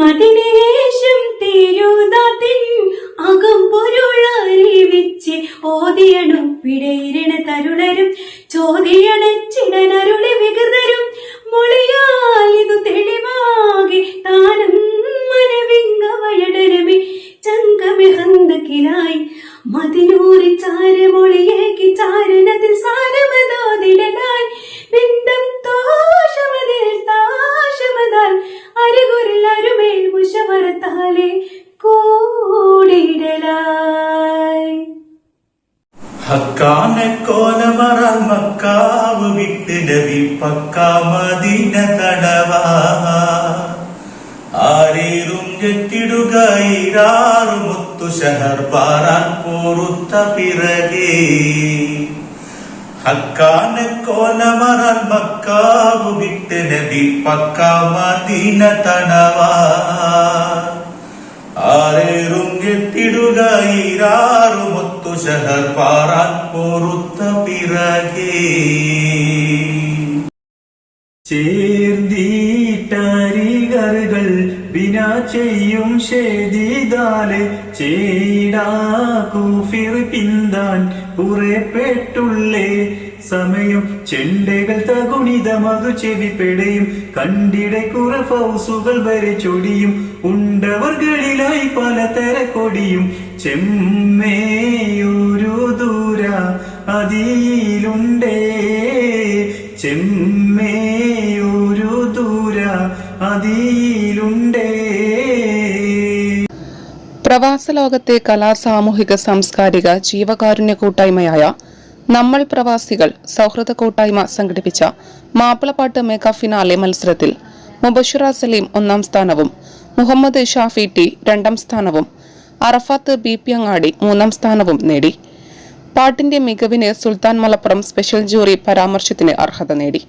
മതിനേശം തിരുതാത്തിൻ അകം പൊരുളറിവിച്ച് ഓതിയണം. പിടയിരണ തരുളരും ചോദിയണച്ചിടനരുളി വികൃതരും മൊളിയാൽ ഇതു തെളിവാകെ താനം മനവിംഗ വയടരമി ചങ്കമിഹന്തക്കിലായി മതിനൂറി ചാരമൊളിയേക്ക് ചാരണത്തിൽ സാരമതോതിടലായി ஹக்கான கோலமரால் மக்காவு விட்டுடவி பக்கா மதின தடவா. ஆரேரும் எட்டிடுக ஈராறு முத்து ஷஹர் பாரான் போருத்த பிறகே. ஹக்கான கோலமரால் மக்காவு விட்டு நபி பக்கா மதின தனவா ஆரேரும் எட்டிடுக ஈராறு செகர் பாராத் பொறுத்த பிறகே. சேர்ந்தீட்டறிகர்கள் ബിന ചെയ്യും ശേതിതാലെ ചേടാകൂഫിർ പിന്താൻ പുറപ്പെട്ടുള്ളേ. സമയം ചെണ്ടകൾ തകുണിതമതു ചെവിപ്പെടയും കണ്ടിടെ കുറ ഫൗസുകൾ വരെ ചൊടിയും. ഉണ്ടവർകളിലായി പലതര കൊടിയും. ചെമ്മേയൊരു ദൂര അതിയിലുണ്ടേ ദൂര പ്രവാസ ലോകത്തെ കലാ സാമൂഹിക സാംസ്കാരിക ജീവകാരുണ്യ കൂട്ടായ്മയായ നമ്മൾ പ്രവാസികൾ സൗഹൃദ കൂട്ടായ്മ സംഘടിപ്പിച്ച മാപ്പിളപ്പാട്ട് മെഗാ ഫിനാലെ മത്സരത്തിൽ മുബഷിറ സലീം ഒന്നാം സ്ഥാനവും മുഹമ്മദ് ഷാഫി ടി രണ്ടാം സ്ഥാനവും അറഫാത്ത് ബി പി അങ്ങാടി മൂന്നാം സ്ഥാനവും നേടി. പാട്ടിന്റെ മികവിന് സുൽത്താൻ മലപ്പുറം സ്പെഷ്യൽ ജൂറി പരാമർശത്തിന് അർഹത നേടി.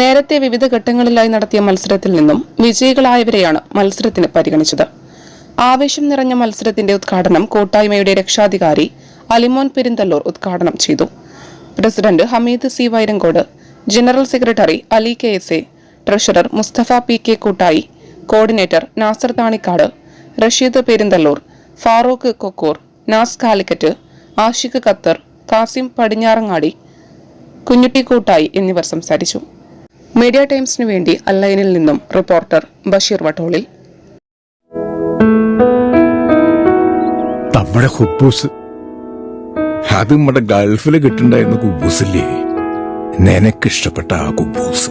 നേരത്തെ വിവിധ ഘട്ടങ്ങളിലായി നടത്തിയ മത്സരത്തിൽ നിന്നും വിജയികളായവരെയാണ് മത്സരത്തിന് പരിഗണിച്ചത്. ആവേശം നിറഞ്ഞ മത്സരത്തിന്റെ ഉദ്ഘാടനം കൂട്ടായ്മയുടെ രക്ഷാധികാരി അലിമോൻ പെരിന്തല്ലൂർ ഉദ്ഘാടനം ചെയ്തു. President Hameed C Vairankode general secretary Ali K S A treasurer Musthafa P K Koottayi coordinator Nasar Thanikkad Rasheed Perinthalloor Farooq Kokkur Naz Calicut Ashiq Qatar Kasim Padinjarangadi Kunjutty Koottayi എന്നിവർ സംസാരിച്ചു. മീഡിയ ടൈംസിനു വേണ്ടി അല്ലൈനിൽ നിന്നും reporter Basheer Vattolil. നമ്മുടെ ഹുബൂസ്. അത് നമ്മുടെ ഗൾഫിൽ കിട്ടുണ്ടായിരുന്ന കുബൂസില്ലേ? നിനക്കിഷ്ടപ്പെട്ട ആ കുബൂസ്.